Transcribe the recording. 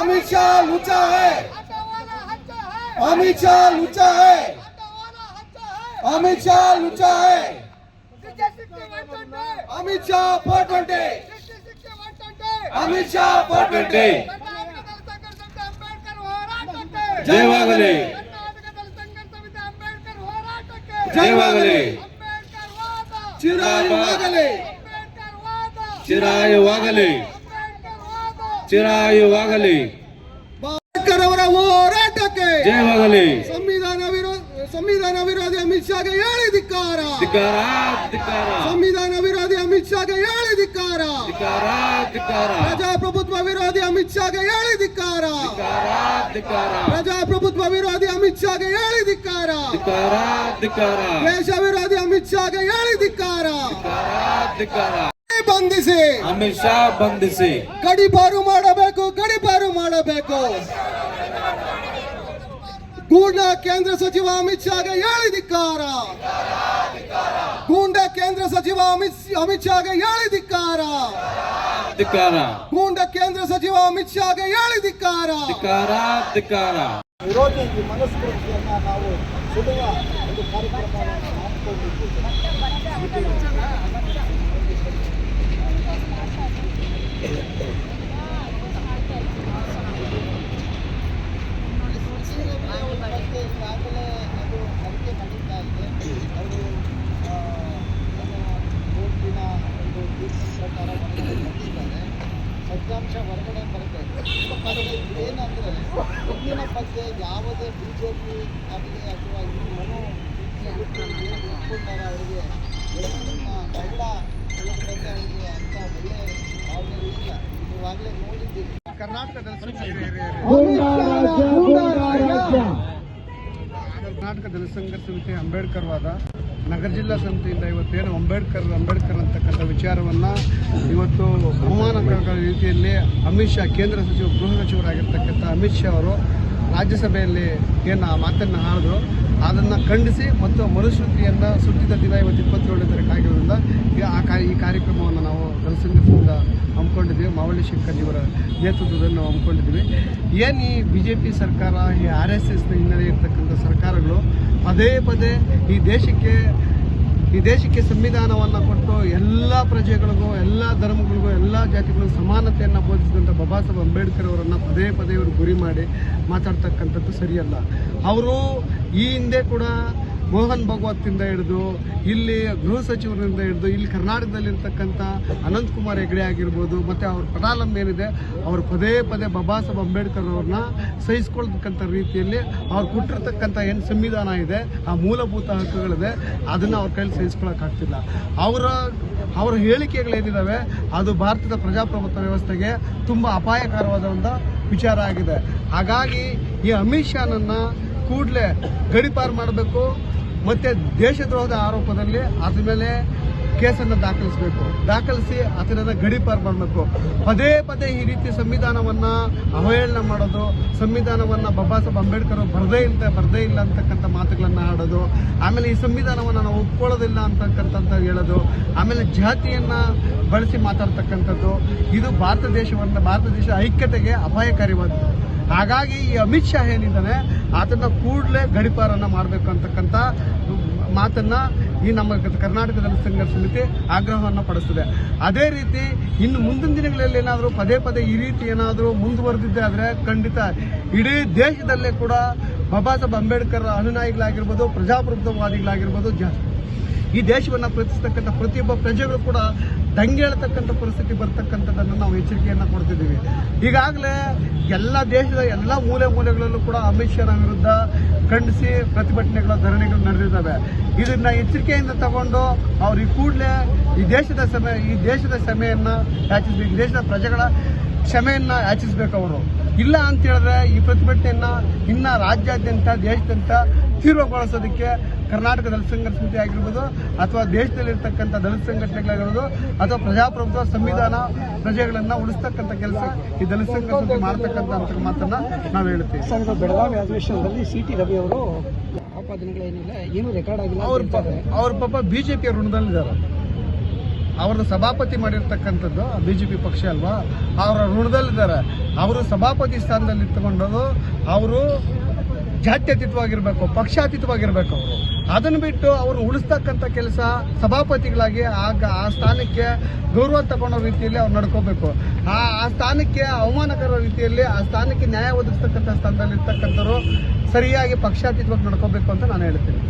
अमित शाह लुचा है। अमित शाह लुचा है। अमित शाह लुचा है। अमित शाह फोर घंटे अमित शाह फोर घंटे जय वागले। जय वागले। चिराय वागले। चिराय वागले। ಚಿರಾಯುವಾಗಲಿ ಅಂಬೇಡ್ಕರ್ ಅವರ ಹೋರಾಟಕ್ಕೆ ಜಯವಾಗಲಿ ಸಂವಿಧಾನ ವಿರೋಧ ಸಂವಿಧಾನ ವಿರೋಧಿ ಅಮಿತ್ ಶಾಗೆ ಹೇಳಿ ಧಿಕ್ಕಾರ ಧಿಕ್ಕಾರ ಧಿಕ್ಕಾರ ಸಂವಿಧಾನ ವಿರೋಧಿ ಅಮಿತ್ ಶಾಗೆ ಹೇಳಿ ಧಿಕ್ಕಾರ ಧಿಕ್ಕಾರ ಧಿಕ್ಕಾರ ಪ್ರಜಾಪ್ರಭುತ್ವ ವಿರೋಧಿ ಅಮಿತ್ ಶಾಗೆ ಹೇಳಿ ಧಿಕ್ಕಾರ ಧಿಕ್ಕಾರ ಧಿಕ್ಕಾರ ಪ್ರಜಾಪ್ರಭುತ್ವ ವಿರೋಧಿ ಅಮಿತ್ ಶಾಗೆ ಹೇಳಿ ಧಿಕ್ಕಾರ ಧಿಕ್ಕಾರ ಧಿಕ್ಕಾರ ದೇಶ ವಿರೋಧಿ ಅಮಿತ್ ಶಾಗೆ ಹೇಳಿ ಧಿಕ್ಕಾರ ಧಿಕ್ಕಾರ ಬಂಧಿಸಿ. ಅಮಿತ್ ಶಾ ಬಂಧಿಸಿ. ಗಡಿಪಾರು ಮಾಡಬೇಕು ಗಡಿಪಾರು ಮಾಡಬೇಕು. ಗೂಂಡ ಕೇಂದ್ರ ಸಚಿವ ಅಮಿತ್ ಶಾಗೆ ಹೇಳಿದಿಕ್ಕಾರ ಗೂಂಡ ಕೇಂದ್ರ ಸಚಿವ ಅಮಿತ್ ಅಮಿತ್ ಶಾಗೆ ಹೇಳಿದಿಕ್ಕಾರ ಧಿಕ್ಕಾರ. ಗೂಂಡ ಕೇಂದ್ರ ಸಚಿವ ಅಮಿತ್ ಶಾಗೆ ಹೇಳಿದಿಕ್ಕಾರ ಧಿಕ್ಕಾರ. ಧಿಕ್ಕಾರ ವಿರೋಧಿ ಈ ನಾವು ಸುಡುವ ಒಂದು ಕಾರ್ಯಕ್ರಮವನ್ನು ಹಮ್ಮಿಕೊಂಡಿದ್ದೇವೆ ಈಗಾಗಲೇ ಅದು ತನಿಖೆ ನಡೀತಾ ಇದೆ ಅವರು ಆ, ಏನು ಕೋರ್ಟಿನ ಒಂದು ತೀರ್ಪಿನ ಪ್ರಕಾರ ಹೊರಗಡೆ ಬಂದಿದ್ದಾರೆ ಸತ್ಯಾಂಶ ಹೊರಗಡೆ ಬರಬೇಕು ಏನಂದರೆ ಮುಂದಿನ ಬಗ್ಗೆ ಯಾವುದೇ ಬಿ ಜೆ ಪಿ ಆಗಲಿ ಅಥವಾ ಈ ಮನೋ ಅವರಿಗೆ ಕನ್ನಡ ಕರ್ನಾಟಕದಲ್ಲಿ ಕರ್ನಾಟಕ ಜನಸಂಘ ಸಮಿತಿ ಅಂಬೇಡ್ಕರ್ ವಾದ ನಗರ ಜಿಲ್ಲಾ ಸಮಿತಿಯಿಂದ ಇವತ್ತೇನು ಅಂಬೇಡ್ಕರ್ ಅಂಬೇಡ್ಕರ್ ಅಂತಕ್ಕಂಥ ವಿಚಾರವನ್ನು ಇವತ್ತು ಅವಮಾನಕರ ರೀತಿಯಲ್ಲಿ ಅಮಿತ್ ಶಾ, ಕೇಂದ್ರ ಸಚಿವ, ಗೃಹ ಸಚಿವರಾಗಿರ್ತಕ್ಕಂಥ ಅಮಿತ್ ಶಾ ಅವರು ರಾಜ್ಯಸಭೆಯಲ್ಲಿ ಏನು ಆ ಮಾತನ್ನು ಆಡಿದ್ರು, ಅದನ್ನು ಖಂಡಿಸಿ ಮತ್ತು ಮರುಶ್ರುತಿಯನ್ನು ಸುಟ್ಟಿದ ದಿನ ಇವತ್ತು ಇಪ್ಪತ್ತೇಳನೇ ತಾರೀಕು ಆಗಿರೋದ್ರಿಂದ ಈ ಆ ಕಾ, ಈ ಕಾರ್ಯಕ್ರಮವನ್ನು ನಾವು ಜನಸಂಘದಿಂದ ಹಮ್ಮಿಕೊಂಡಿದ್ದೀವಿ. ಮಾವಳ್ಳಿ ಶಂಕರ್ಜಿಯವರ ನೇತೃತ್ವದಲ್ಲಿ ನಾವು ಹಮ್ಮಿಕೊಂಡಿದ್ದೀವಿ. ಏನು ಈ ಬಿ ಜೆ ಪಿ ಸರ್ಕಾರ, ಈ ಆರ್ ಎಸ್ ಎಸ್ನ ಹಿನ್ನೆಲೆ ಇರತಕ್ಕಂಥ ಸರ್ಕಾರಗಳು, ಪದೇ ಪದೇ ಈ ದೇಶಕ್ಕೆ ಈ ದೇಶಕ್ಕೆ ಸಂವಿಧಾನವನ್ನು ಕೊಟ್ಟು ಎಲ್ಲ ಪ್ರಜೆಗಳಿಗೂ, ಎಲ್ಲ ಧರ್ಮಗಳಿಗೂ, ಎಲ್ಲ ಜಾತಿಗಳಿಗೂ ಸಮಾನತೆಯನ್ನು ಬೋಧಿಸಿದಂಥ ಬಾಬಾ ಸಾಹೇಬ್ ಅಂಬೇಡ್ಕರ್ ಅವರನ್ನು ಪದೇ ಪದೇ ಅವರು ಗುರಿ ಮಾಡಿ ಮಾತಾಡ್ತಕ್ಕಂಥದ್ದು ಸರಿಯಲ್ಲ. ಅವರು ಈ ಹಿಂದೆ ಕೂಡ ಮೋಹನ್ ಭಗವತ್ತಿಂದ ಹಿಡಿದು ಇಲ್ಲಿ ಗೃಹ ಸಚಿವರಿಂದ ಹಿಡಿದು ಇಲ್ಲಿ ಕರ್ನಾಟಕದಲ್ಲಿರ್ತಕ್ಕಂಥ ಅನಂತಕುಮಾರ್ ಹೆಗ್ಡೆ ಆಗಿರ್ಬೋದು, ಮತ್ತು ಅವ್ರ ಪಟಾಲಂ ಏನಿದೆ, ಅವರು ಪದೇ ಪದೇ ಬಾಬಾ ಸಾಹೇಬ್ ಅಂಬೇಡ್ಕರ್ ಅವ್ರನ್ನ ಸಹಿಸ್ಕೊಳ್ತಕ್ಕಂಥ ರೀತಿಯಲ್ಲಿ ಅವ್ರು ಕೊಟ್ಟಿರ್ತಕ್ಕಂಥ ಏನು ಸಂವಿಧಾನ ಇದೆ, ಆ ಮೂಲಭೂತ ಹಕ್ಕುಗಳಿದೆ, ಅದನ್ನು ಅವ್ರ ಕೈಲಿ ಸಹಿಸ್ಕೊಳ್ಳೋಕ್ಕಾಗ್ತಿಲ್ಲ ಅವರ ಅವರ ಹೇಳಿಕೆಗಳೇನಿದ್ದಾವೆ ಅದು ಭಾರತದ ಪ್ರಜಾಪ್ರಭುತ್ವ ವ್ಯವಸ್ಥೆಗೆ ತುಂಬ ಅಪಾಯಕಾರವಾದ ಒಂದು ವಿಚಾರ ಆಗಿದೆ. ಹಾಗಾಗಿ ಈ ಅಮಿತ್ ಶಾನನ್ನು ಕೂಡಲೇ ಗಡಿಪಾರು ಮಾಡಬೇಕು, ಮತ್ತೆ ದೇಶದ್ರೋಹದ ಆರೋಪದಲ್ಲಿ ಅದ್ರ ಮೇಲೆ ಕೇಸನ್ನು ದಾಖಲಿಸಬೇಕು. ದಾಖಲಿಸಿ ಅದನ್ನ ಗಡಿಪಾರು ಮಾಡಬೇಕು. ಪದೇ ಪದೇ ಈ ರೀತಿ ಸಂವಿಧಾನವನ್ನು ಅವಹೇಳನ ಮಾಡೋದು, ಸಂವಿಧಾನವನ್ನು ಬಾಬಾ ಸಾಹೇಬ್ ಅಂಬೇಡ್ಕರ್ ಬರದೇ ಇಲ್ಲ ಬರದೇ ಇಲ್ಲ ಅಂತಕ್ಕಂಥ ಮಾತುಗಳನ್ನು ಆಡೋದು, ಆಮೇಲೆ ಈ ಸಂವಿಧಾನವನ್ನು ನಾವು ಒಪ್ಕೊಳ್ಳೋದಿಲ್ಲ ಅಂತಕ್ಕಂಥದ್ದು ಹೇಳೋದು, ಆಮೇಲೆ ಜಾತಿಯನ್ನು ಬಳಸಿ ಮಾತಾಡ್ತಕ್ಕಂಥದ್ದು, ಇದು ಭಾರತ ದೇಶವನ್ನು, ಭಾರತ ದೇಶದ ಐಕ್ಯತೆಗೆ ಅಪಾಯಕಾರಿವಾದದ್ದು. ಹಾಗಾಗಿ ಈ ಅಮಿತ್ ಶಾ ಏನಿದ್ದಾನೆ ಆತನ ಕೂಡಲೇ ಗಡಿಪಾರನ್ನು ಮಾಡಬೇಕು ಅಂತಕ್ಕಂಥ ಮಾತನ್ನ ಈ ನಮ್ಮ ಕರ್ನಾಟಕದಲ್ಲಿ ಸಂಘರ್ಷ ಸಮಿತಿ ಆಗ್ರಹವನ್ನು ಪಡಿಸ್ತದೆ. ಅದೇ ರೀತಿ ಇನ್ನು ಮುಂದಿನ ದಿನಗಳಲ್ಲಿ ಏನಾದರೂ ಪದೇ ಪದೇ ಈ ರೀತಿ ಏನಾದರೂ ಮುಂದುವರೆದಿದ್ದೆ ಆದರೆ ಖಂಡಿತ ಇಡೀ ದೇಶದಲ್ಲೇ ಕೂಡ ಬಾಬಾ ಸಾಹೇಬ್ ಅಂಬೇಡ್ಕರ್ ಅನುನಾಯಿಗಳಾಗಿರ್ಬೋದು ಪ್ರಜಾಪ್ರಭುತ್ವವಾದಿಗಳಾಗಿರ್ಬೋದು ಜಾ ಈ ದೇಶವನ್ನು ಪ್ರೀತಿಸ್ತಕ್ಕಂಥ ಪ್ರತಿಯೊಬ್ಬ ಪ್ರಜೆಗಳು ಕೂಡ ದಂಗೆಳ್ತಕ್ಕಂಥ ಪರಿಸ್ಥಿತಿ ಬರ್ತಕ್ಕಂಥದ್ದನ್ನು ನಾವು ಎಚ್ಚರಿಕೆಯನ್ನು ಕೊಡ್ತಿದ್ದೀವಿ. ಈಗಾಗಲೇ ಎಲ್ಲ ದೇಶದ ಎಲ್ಲ ಮೂಲೆ ಮೂಲೆಗಳಲ್ಲೂ ಕೂಡ ಅಮಿತ್ ಶಾನ ವಿರುದ್ಧ ಖಂಡಿಸಿ ಪ್ರತಿಭಟನೆಗಳ ಧರಣಿಗಳು ನಡೆದಿದ್ದಾವೆ. ಇದನ್ನ ಎಚ್ಚರಿಕೆಯಿಂದ ತಗೊಂಡು ಅವ್ರು ಈ ಕೂಡಲೇ ಈ ದೇಶದ ಸಮಯ ಈ ದೇಶದ ಕ್ಷಮೆಯನ್ನು ಯಾಚಿಸ್ಬೇಕು, ಈ ದೇಶದ ಪ್ರಜೆಗಳ ಕ್ಷಮೆಯನ್ನು ಯಾಚಿಸ್ಬೇಕು ಅವರು. ಇಲ್ಲ ಅಂತ ಹೇಳಿದ್ರೆ ಈ ಪ್ರತಿಭಟನೆಯನ್ನ ಇನ್ನ ರಾಜ್ಯಾದ್ಯಂತ ದೇಶದಂತ ತೀವ್ರಗೊಳಿಸೋದಕ್ಕೆ ಕರ್ನಾಟಕ ದಲಿತ ಸಂಘರ್ಷ ಸಮಿತಿ ಆಗಿರ್ಬೋದು ಅಥವಾ ದೇಶದಲ್ಲಿರ್ತಕ್ಕಂಥ ದಲಿತ ಸಂಘಟನೆಗಳಾಗಿರ್ಬೋದು ಅಥವಾ ಪ್ರಜಾಪ್ರಭುತ್ವ ಸಂವಿಧಾನ ಪ್ರಜೆಗಳನ್ನ ಉಳಿಸ್ತಕ್ಕಂಥ ಕೆಲಸ ಈ ದಲಿತ ಸಂಘರ್ಷ ಸಮಿತಿ ಮಾಡ್ತಕ್ಕಂಥ ಅಂತ ಮಾತನ್ನ ನಾವು ಹೇಳ್ತೀವಿ ಸರ್ ಬೆಳಗಾವಿ ಅಧಿವೇಶನದಲ್ಲಿ ಸಿ ಟಿ ರವಿ ಅವರು ಆಪಾದನೆಗಳೇನಿಲ್ಲ ಏನು ರೆಕಾರ್ಡ್ ಆಗಿಲ್ಲ ಅವ್ರ ಪಾಪ ಬಿಜೆಪಿಯ ಋಣದಲ್ಲಿದ್ದಾರೆ. ಅವ್ರನ್ನ ಸಭಾಪತಿ ಮಾಡಿರ್ತಕ್ಕಂಥದ್ದು ಬಿ ಜೆ ಪಿ ಪಕ್ಷ ಅಲ್ವಾ? ಅವರ ಋಣದಲ್ಲಿದ್ದಾರೆ. ಅವರು ಸಭಾಪತಿ ಸ್ಥಾನದಲ್ಲಿ ಇಟ್ಟುಕೊಂಡದು ಅವರು ಜಾತ್ಯತೀತವಾಗಿರ್ಬೇಕು, ಪಕ್ಷಾತೀತವಾಗಿರ್ಬೇಕು ಅವರು. ಅದನ್ನು ಬಿಟ್ಟು ಅವರು ಉಳಿಸ್ತಕ್ಕಂಥ ಕೆಲಸ ಸಭಾಪತಿಗಳಾಗಿ ಆಗ ಆ ಸ್ಥಾನಕ್ಕೆ ಗೌರವ ತಗೊಳ್ಳೋ ರೀತಿಯಲ್ಲಿ ಅವ್ರು ನಡ್ಕೋಬೇಕು. ಆ ಆ ಸ್ಥಾನಕ್ಕೆ ಅವಮಾನಕರ ರೀತಿಯಲ್ಲಿ ಆ ಸ್ಥಾನಕ್ಕೆ ನ್ಯಾಯ ಒದಗಿಸ್ತಕ್ಕಂಥ ಸ್ಥಾನದಲ್ಲಿ ಇರ್ತಕ್ಕಂಥವ್ರು ಸರಿಯಾಗಿ ಪಕ್ಷಾತೀತವಾಗಿ ನಡ್ಕೋಬೇಕು ಅಂತ ನಾನು ಹೇಳ್ತೀನಿ.